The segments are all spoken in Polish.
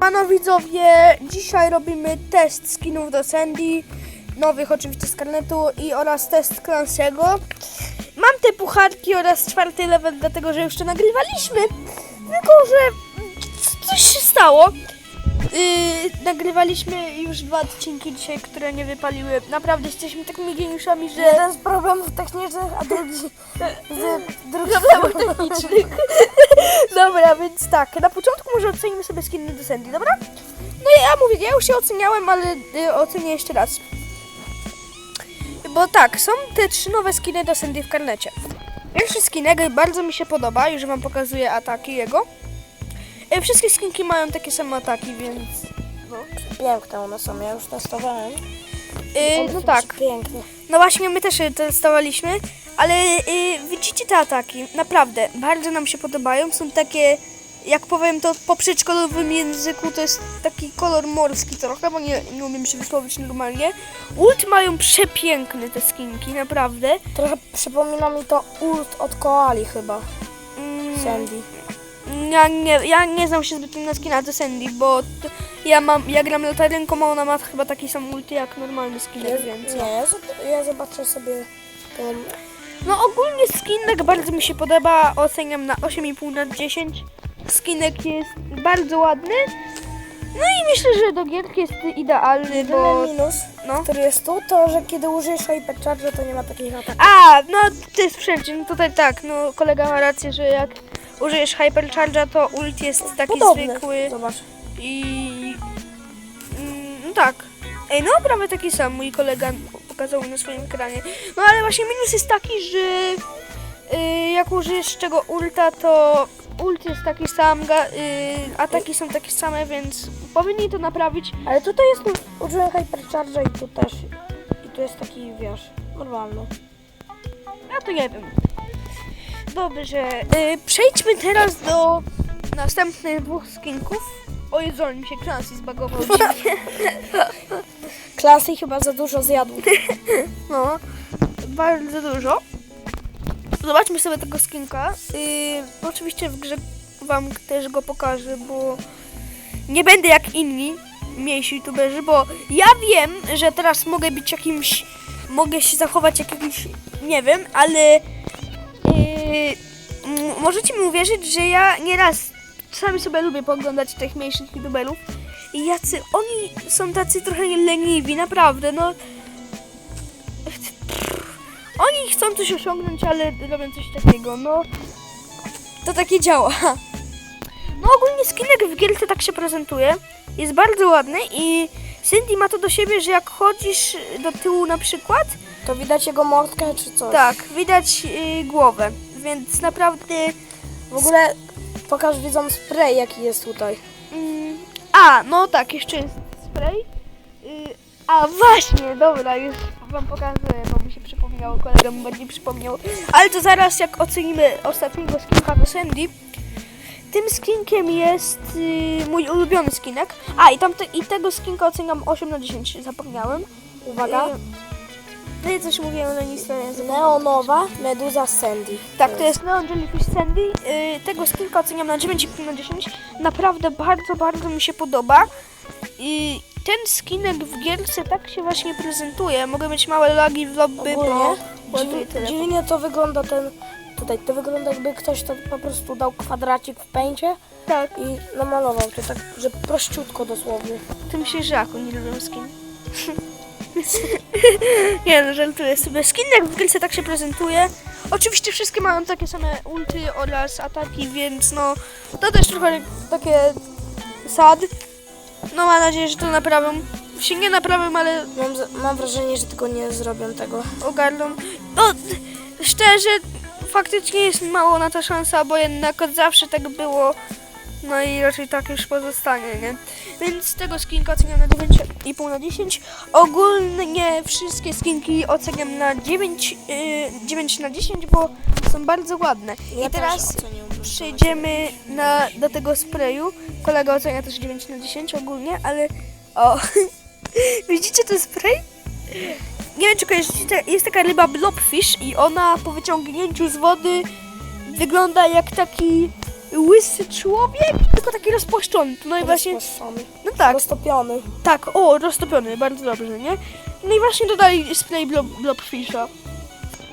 Ano widzowie, dzisiaj robimy test skinów do Sandy, nowych oczywiście z karnetu i oraz test Clancy'ego. Mam te pucharki oraz czwarty level, dlatego że już nagrywaliśmy, tylko że coś się stało. Yy, nagrywaliśmy już dwa odcinki dzisiaj, które nie wypaliły. Naprawdę jesteśmy takimi geniuszami, że... Jeden z problemów technicznych, a drugi z problemów technicznych. dobra, więc tak, na początku może ocenimy sobie skiny do Sandy, dobra? No i ja mówię, ja już się oceniałem, ale y, ocenię jeszcze raz. Bo tak, są te trzy nowe skiny do Sandy w karnecie. Pierwszy skinek bardzo mi się podoba, już wam pokazuję ataki jego. Y, Wszystkie skinki mają takie same ataki, więc... No, Piękne one są, ja już testowałem. One no tak. Piękne. No właśnie, my też je testowaliśmy, ale y, widzicie te ataki, naprawdę, bardzo nam się podobają. Są takie, jak powiem to po przedszkolowym języku, to jest taki kolor morski trochę, bo nie, nie umiem się wysłowić normalnie. Ult mają przepiękne te skinki, naprawdę. Trochę przypomina mi to ult od koali chyba, Mm, Sandy. Ja, nie, ja nie znam się zbytnio na skinach do Sandy, bo ja mam, ja gram latarynką, a ona ma chyba taki sam ulti jak normalny skinek, Ja, więc... nie, ja, ja zobaczę sobie tą... No ogólnie skinek bardzo mi się podoba, oceniam na 8,5 na 10. Skinek jest bardzo ładny. No i myślę, że do gierki jest idealny, bo... Jedyny minus, No. który jest tu, to że kiedy użyjesz Hypercharge, to nie ma takich ataków. A, no to jest wszędzie, no tutaj tak, no kolega ma rację, że jak użyjesz Hypercharge'a, to ult jest taki Podobny. zwykły Zobacz. i... Mm, no tak. Ej, no prawie taki sam mój kolega pokazał mi na swoim ekranie. No ale właśnie minus jest taki, że y, jak użyjesz czego ulta, to ult jest taki sam, ga, y, ataki są takie same, więc powinni to naprawić. Ale tutaj jest, użyłem Hypercharge'a i tu też. I tu jest taki, wiesz, normalny. Ja to nie wiem. Dobrze, y, przejdźmy teraz do następnych dwóch skinków. O Jezu, mi się Clancy zbagował. Klasy chyba za dużo zjadł. No, bardzo dużo. Zobaczmy sobie tego skinka. Yy, oczywiście w grze wam też go pokażę, bo nie będę jak inni mniejsi youtuberzy, bo ja wiem, że teraz mogę być jakimś, mogę się zachować jak jakiś, nie wiem, ale yy, możecie mi uwierzyć, że ja nieraz czasami sobie lubię pooglądać tych mniejszych youtuberów i jacy, oni są tacy trochę leniwi, naprawdę, no oni chcą coś osiągnąć, ale robią coś takiego, no to takie działa. No ogólnie skinek w gierce tak się prezentuje, jest bardzo ładny i Cindy ma to do siebie, że jak chodzisz do tyłu na przykład, To widać jego mordkę czy coś? tak, widać y, głowę, więc naprawdę... W ogóle pokaż widzom spray jaki jest tutaj. Mm, a, no tak, jeszcze jest spray. Y, a właśnie, dobra, już wam pokazuję, bo mi się przypomniało, kolega mi bardziej przypomniał. Ale to zaraz jak ocenimy ostatniego skinka do Sandy. Tym skinkiem jest y, mój ulubiony skinek. A, i, tamte, i tego skinka oceniam 8 na 10, zapomniałem. Uwaga. Y, i coś mówiłem na listę. Neonowa Meduza Sandy. Tak, to jest Neon Jellyfish Sandy. Yy, tego skillka oceniam na 9,5 na 10. Naprawdę bardzo, bardzo mi się podoba. I ten skinek w gierce tak się właśnie prezentuje. Mogę mieć małe lagi w lobby. Ogólnie bo dziwnie, dziwnie to wygląda ten... Tutaj to wygląda jakby ktoś to po prostu dał kwadracik w pęcie Tak, i namalował to tak, że prościutko dosłownie. tym się żaku nie lubią skin. nie no, żartuję sobie. Skinek w gierce tak się prezentuje. Oczywiście wszystkie mają takie same ulty oraz ataki, więc no to też trochę takie sad. No mam nadzieję, że to naprawią. Się nie naprawią, ale Mam, za- mam wrażenie, że tylko nie zrobią tego. ogarną. No, szczerze, faktycznie jest mało na to szansa, bo jednak od zawsze tak było. No i raczej tak już pozostanie, nie? Więc tego skinka oceniam na 9,5 na 10. Ogólnie wszystkie skinki oceniam na 9, yy, 9 na 10, bo są bardzo ładne. I teraz przejdziemy na, do tego sprayu. Kolega ocenia też 9 na 10 ogólnie, ale o, widzicie ten spray? Nie wiem czy kojarzycie, jest taka ryba blobfish i ona po wyciągnięciu z wody wygląda jak taki łysy człowiek, tylko taki rozpłaszczony. No i właśnie, Rozpuszczony. no tak, Roztopiony. tak, o, roztopiony, bardzo dobrze, nie? No i właśnie dodali spray blob, blobfisha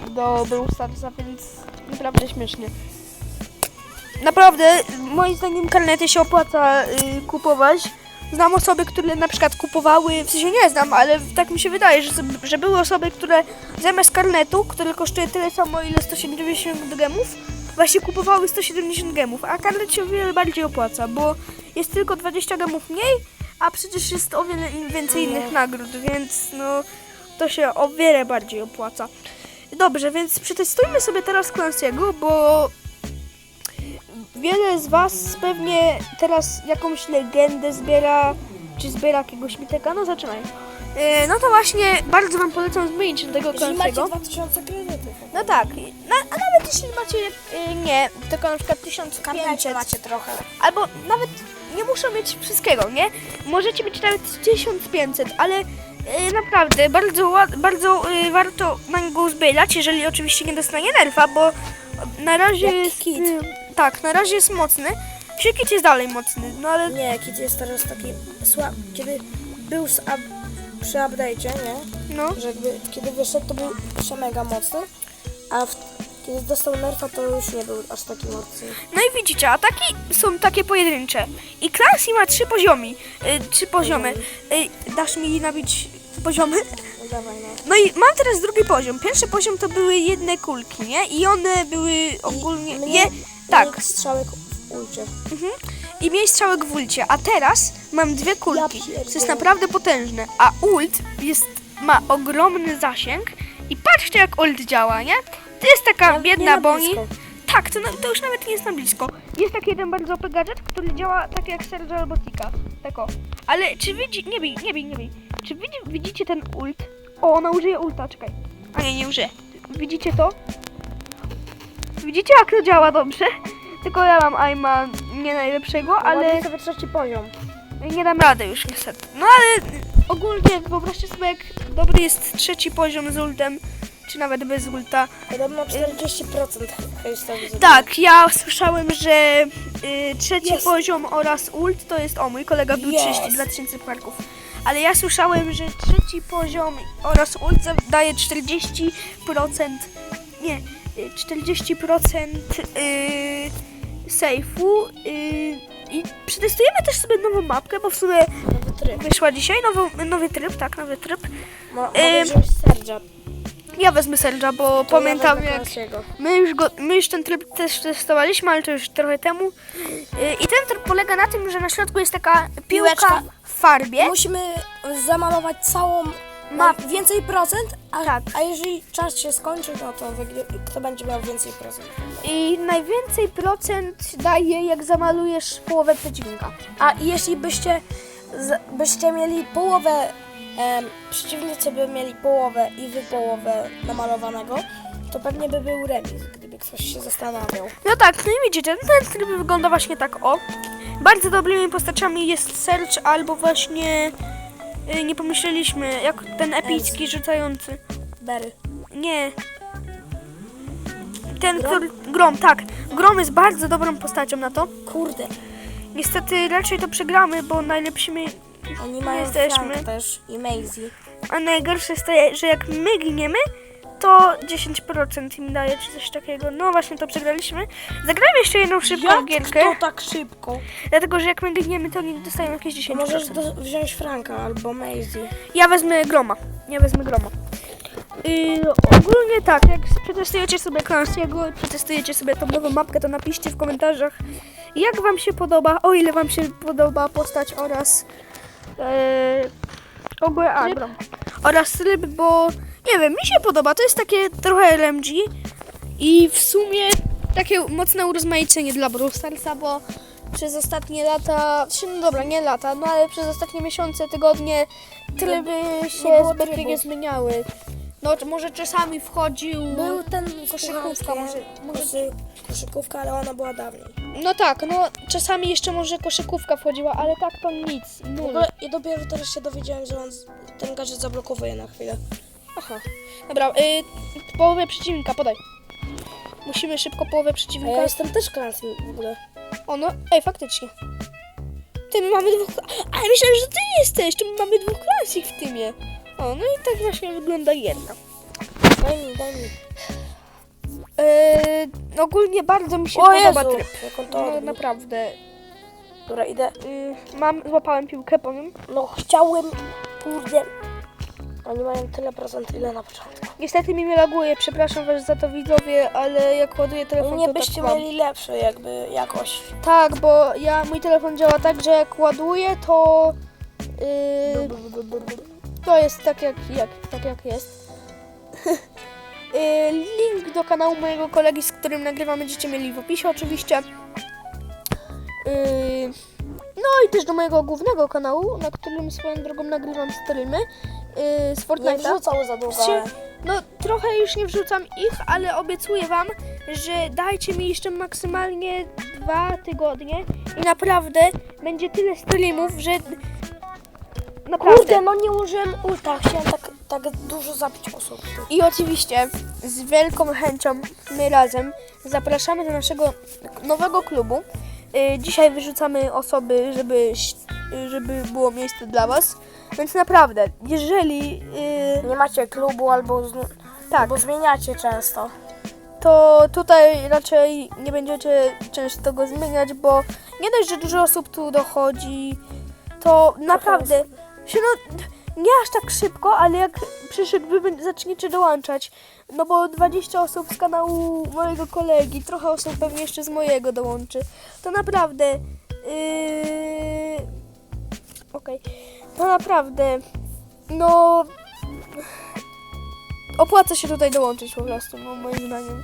do Brawl Starsa, więc naprawdę śmiesznie. Naprawdę, moim zdaniem karnety się opłaca y, kupować. Znam osoby, które na przykład kupowały, w sensie nie znam, ale tak mi się wydaje, że, że były osoby, które zamiast karnetu, który kosztuje tyle samo, ile 170 gemów, właśnie kupowały 170 gemów, a karnet się o wiele bardziej opłaca, bo jest tylko 20 gemów mniej, a przecież jest o wiele więcej innych nagród, więc no to się o wiele bardziej opłaca. Dobrze, więc przetestujmy sobie teraz Clancy'ego, bo wiele z Was pewnie teraz jakąś legendę zbiera, czy zbiera jakiegoś miteka. No zaczynaj. E, No to właśnie bardzo Wam polecam zmienić do tego Jeśli macie Clancy'ego. 2000 kredytów. No tak, na, a nawet jeśli macie e, nie, tylko na przykład 1500 macie trochę. albo nawet nie muszą mieć wszystkiego, nie? Możecie mieć nawet 1500, ale e, naprawdę bardzo, bardzo e, warto na niego zbierać, jeżeli oczywiście nie dostanie nerfa, bo na razie Jak jest... kit. e, tak, na razie jest mocny. Kit jest dalej mocny, no ale Nie, Kit jest teraz taki słaby. Kiedy był z up, przy update'cie, nie? no. Że jakby kiedy wyszedł, to był jeszcze mega mocny, a w, kiedy dostał nerfa, to już nie był aż taki mocny. No i widzicie, ataki są takie pojedyncze. I Clancy ma trzy poziomi, e, trzy poziomy. E, dasz mi nabić poziomy? No dawaj, no. No i mam teraz drugi poziom. Pierwszy poziom to były jedne kulki, nie? I one były ogólnie. mnie- Je, tak. Strzałek ulcie. Mhm. I miej strzałek w ulcie. A teraz mam dwie kulki. Ja co jest naprawdę potężne. A ult jest, ma ogromny zasięg. I patrzcie jak ult działa, nie? To jest taka nie biedna blisko. Tak, to, to już nawet nie jest na blisko. Jest taki jeden bardzo OP gadżet, który działa tak jak Sergio albo Tika. Tak o. Ale czy widzi... Nie bij, nie bij, nie bij. Czy widzi, widzicie ten ult? O, ona użyje ulta, czekaj. A nie, nie użyje. Widzicie to? Widzicie jak to działa dobrze? Tylko ja mam aima nie najlepszego, ale sobie trzeci poziom. nie dam rady już niestety. No ale ogólnie wyobraźcie sobie jak dobry jest trzeci poziom z ultem, czy nawet bez ulta. Podobno 40% hejsta widzę. Tak, ja słyszałem, że y, trzeci Jest. poziom oraz ult to jest. O, mój kolega był Jest. 32 tysięcy parków. Ale ja słyszałem, że trzeci poziom oraz ult za- daje 40%. Nie, y, 40% y, sejfu. Y, I przetestujemy też sobie nową mapkę, bo w sumie wyszła dzisiaj nowy, nowy tryb, tak, nowy tryb. Mo- Sergia. Ja wezmę Serge'a, bo pamiętam ja jak. My już, go, my już ten tryb też testowaliśmy, ale to już trochę temu. Yy, I ten tryb polega na tym, że na środku jest taka piłka Piłeczka. w farbie. Musimy zamalować całą Map. na więcej procent, a, Tak. a jeżeli czas się skończy, no to kto będzie miał więcej procent. I najwięcej procent daje, jak zamalujesz połowę przeciwnika. A jeśli byście, byście mieli połowę, em, przeciwnicy by mieli połowę i wy połowę namalowanego, to pewnie by był remis, gdyby ktoś się zastanawiał. No tak, no i widzicie, ten tryb wygląda właśnie tak o. Bardzo dobrymi postaciami jest Serge albo właśnie... Yy, nie pomyśleliśmy, jak ten epicki rzucający. Berry. Nie. Ten, Grom? który... Grom, tak. Grom jest bardzo dobrą postacią na to. Kurde, Niestety raczej to przegramy, bo najlepszymi. oni mają Jesteśmy. Też i Maisie. A najgorsze jest to, że jak my giniemy, to 10% im daje, czy coś takiego. No właśnie to przegraliśmy. Zagramy jeszcze jedną szybką gierkę. to tak szybko? Dlatego, że jak my giniemy, to oni dostają jakieś 10%. To możesz do, wziąć Franka albo Maisie. Ja wezmę groma. Ja wezmę groma. Yy, ogólnie tak, jak przetestujecie sobie Clancy'ego, przetestujecie sobie tą nową mapkę, to napiszcie w komentarzach, jak wam się podoba, o ile wam się podoba postać oraz yy, ogólnie a, Tryb. grom. oraz tryb, bo nie wiem, mi się podoba, to jest takie trochę LMG i w sumie takie mocne urozmaicenie dla Brawl Starsa, bo przez ostatnie lata, no dobra, nie lata, no ale przez ostatnie miesiące, tygodnie tryby się było zbytnio trybu. nie zmieniały. No może czasami wchodził... Był ten Koszykówka, może- może- Koszy, koszykówka, ale ona była dawniej. No tak, no czasami jeszcze może koszykówka wchodziła, ale tak to nic, W nul. ogóle ja dopiero teraz się dowiedziałem, że on ten gadżet zablokowuje na chwilę. Aha. Dobra, y, połowę przeciwnika, podaj. Musimy szybko połowę A przeciwnika. ja jestem też Clancy w ogóle. O no, ej, faktycznie. Ty, my mamy dwóch... A, ja myślałem, że ty jesteś, to my mamy dwóch klasik w tymie. O, no i tak właśnie wygląda jedna. Daj mi, daj mi. Eee, ogólnie bardzo mi się O podoba Jezu, tryb. jak on to No odbił. naprawdę. Dobra, idę. Yy, mam, złapałem piłkę, powiem. No chciałem, kurde. Oni mają tyle procent, ile na początku. Niestety mi nie laguje, przepraszam was za to widzowie, ale jak ładuję telefon, Nie to byście tak mam. mieli lepsze jakby jakość. Tak, bo ja, mój telefon działa tak, że jak ładuję, to yy, to jest tak jak, jak, tak jak jest. Yy, Link do kanału mojego kolegi, z którym nagrywam, będziecie mieli w opisie oczywiście. Yy, No i też do mojego głównego kanału, na którym swoją drogą nagrywam streamy yy, z Nie Fortnite'a. wrzucał za długo. No trochę już nie wrzucam ich, ale obiecuję wam, że dajcie mi jeszcze maksymalnie dwa tygodnie i naprawdę będzie tyle streamów, że naprawdę. Kurde, no nie użyłem ulta. Chciałem tak, tak dużo zabić osób. I oczywiście z wielką chęcią my razem zapraszamy do naszego nowego klubu. Y, Dzisiaj wyrzucamy osoby, żeby, żeby było miejsce dla was. Więc naprawdę, jeżeli y, Nie macie klubu albo, zn- tak, albo zmieniacie często. to tutaj raczej nie będziecie często go zmieniać, bo nie dość, że dużo osób tu dochodzi, to naprawdę się no nie aż tak szybko, ale jak przyszedł wy będ- zaczniecie dołączać, no bo 20 osób z kanału mojego kolegi, trochę osób pewnie jeszcze z mojego dołączy, to naprawdę yy... okej, to naprawdę no opłaca się tutaj dołączyć po prostu, no, moim zdaniem.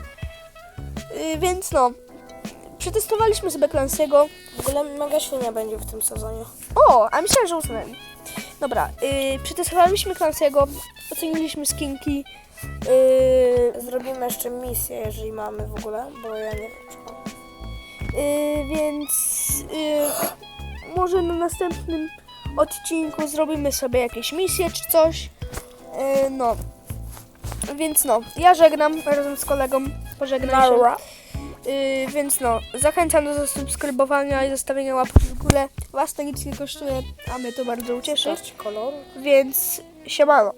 Yy, więc no, przetestowaliśmy sobie Clancy'ego. W ogóle mega świnia będzie w tym sezonie. O, a myślałem, że usunęli. Dobra, yy, przetestowaliśmy Clancy'ego, oceniliśmy skinki. Yy, Zrobimy jeszcze misję, jeżeli mamy w ogóle, bo ja nie wiem, czy mam. yy, więc yy, może na następnym odcinku zrobimy sobie jakieś misje czy coś. Yy, no, więc no, ja żegnam razem z kolegą, pożegnam się. Yy, więc no, zachęcam do zasubskrybowania i zostawienia łapki w górę. Was to nic nie kosztuje, a mnie to bardzo ucieszy. Kolor. Więc siemano.